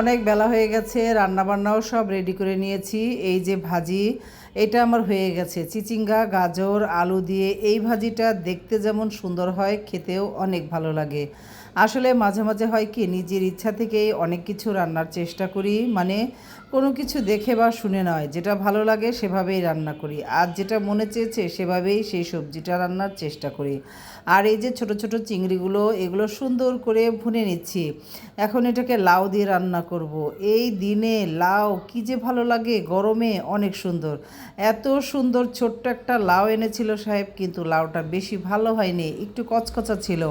অনেক বেলা হয়ে গেছে, রান্নাবান্নাও সব রেডি করে নিয়েছি। এই যে ভাজি, এটা আমার হয়ে গেছে। চিচিঙ্গা, গাজর, আলু দিয়ে এই ভাজিটা দেখতে যেমন সুন্দর হয়, খেতেও অনেক ভালো লাগে। আসলে মাঝে মাঝে হয় কি, নিজের ইচ্ছা থেকেই অনেক কিছু রান্নার চেষ্টা করি। মানে কোনো কিছু দেখে বা শুনে নয়, যেটা ভালো লাগে সেভাবেই রান্না করি। আর যেটা মনে চেয়েছে সেভাবেই সেই সবজিটা রান্নার চেষ্টা করি। আর এই যে ছোট ছোট চিংড়িগুলো, এগুলো সুন্দর করে ভুনে নিচ্ছি। এখন এটাকে লাউ দিয়ে রান্না করব। এই দিনে লাউ কি যে ভালো লাগে, গরমে অনেক সুন্দর। এত সুন্দর ছোট্ট একটা লাউ এনেছিল সাহেব, কিন্তু লাউটা বেশি ভালো হয়নি, একটু কচকচা ছিল।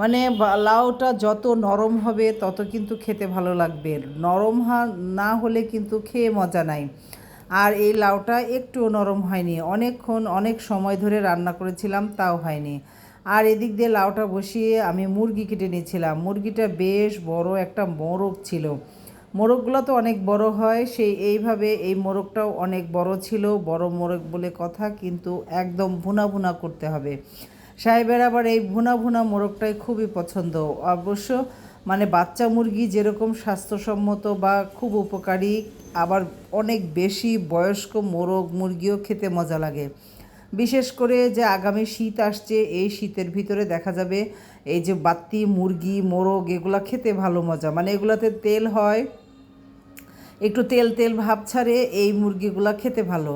মানে লাউটা যত নরম হবে, তত কিন্তু খেতে ভালো লাগবে। নরম না হলে কিন্তু খেয়ে মজা নাই। আর এই লাউটা একটুও নরম হয়নি। অনেকক্ষণ অনেক সময় ধরে রান্না করেছিলাম, তাও হয়নি। আর এদিক দিয়ে লাউটা বসিয়ে আমি মুরগি কেটে নিয়েছিলাম। মুরগিটা বেশ বড় একটা মোরগ ছিল। মোরগগুলো তো অনেক বড় হয়, সেই এইভাবে এই মোরগটাও অনেক বড় ছিল, বড় মোরগ বলে কথা, কিন্তু একদম ভুনা ভুনা করতে হবে। সাহেবের আবার এই ভুনা ভুনা মোরগটাই খুবই পছন্দ। অবশ্য মানে বাচ্চা মুরগি যেরকম স্বাস্থ্যসম্মত বা খুব উপকারী, আবার অনেক বেশি বয়স্ক মোরগ মুরগিও খেতে মজা লাগে। বিশেষ করে যে আগামী শীত আসছে, এই শীতের ভিতরে দেখা যাবে এই যে বাত্তি মুরগি, মোরগ, এগুলো খেতে ভালো মজা। মানে এগুলাতে তেল হয়, একটু তেল তেল ভাব ছাড়ে এই মুরগিগুলো খেতে ভালো।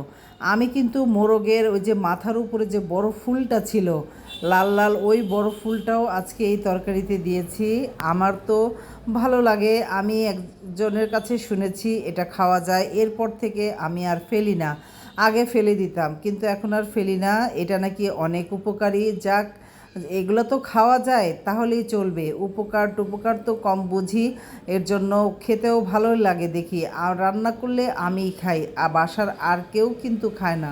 আমি কিন্তু মোরগের ওই যে মাথার উপরে যে বড় ফুলটা ছিল লাল লাল ওই বড় ফুলটাও আজকে এই তরকারিতে দিয়েছি। আমার তো ভালো লাগে, আমি একজনের কাছে শুনেছি এটা খাওয়া যায়, এরপর থেকে আমি আর ফেলি না। আগে ফেলে দিতাম, কিন্তু এখন আর ফেলি না। এটা নাকি অনেক উপকারী। যাক, এগুলো তো খাওয়া যায়, তাহলেই চলবে। উপকার টুপকার তো কম বুঝি, এর জন্য খেতেও ভালো লাগে দেখি। আর রান্না করলে আমিই খাই, আর বাসার আর কেউ কিন্তু খায় না।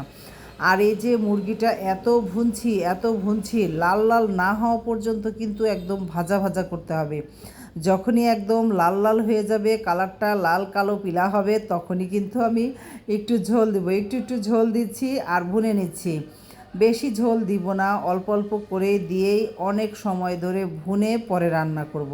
আর এই যে মুরগিটা এত ভুনছি এত ভুনছি, লাল লাল না হওয়া পর্যন্ত কিন্তু একদম ভাজা ভাজা করতে হবে। যখনই একদম লাল লাল হয়ে যাবে, কালারটা লাল কালো পিলা হবে, তখনই কিন্তু আমি একটু ঝোল দেবো। একটু একটু ঝোল দিচ্ছি আর ভুনে নিচ্ছি। বেশি ঝোল দিব না, অল্প অল্প করে দিয়েই অনেক সময় ধরে ভুনে পরে রান্না করব।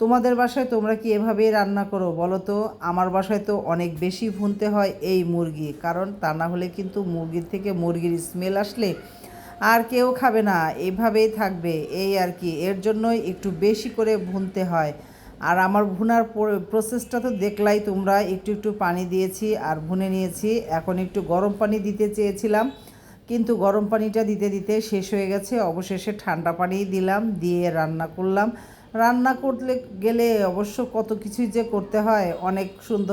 তোমাদের বাসায় তোমরা কি এভাবেই রান্না করো বলো তো? আমার বাসায় তো অনেক বেশি ভুনতে হয় এই মুরগি, কারণ তা না হলে কিন্তু মুরগির থেকে মুরগির স্মেল আসলে আর কেউ খাবে না, এভাবেই থাকবে, এই আর কি। এর জন্যই একটু বেশি করে ভুনতে হয়। আর আমার ভুনার প্রসেসটা তো দেখলাই তোমরা, একটু একটু পানি দিয়েছি আর ভুনে নিয়েছি। এখন একটু গরম পানি দিতে চেয়েছিলাম, কিন্তু গরম পানিটা দিতে দিতে শেষ হয়ে গেছে, অবশেষে ঠান্ডা পানিই দিলাম, দিয়ে রান্না করলাম। রান্না করলে গেলে অবশ্য কত কিছুই যে করতে হয় অনেক সুন্দর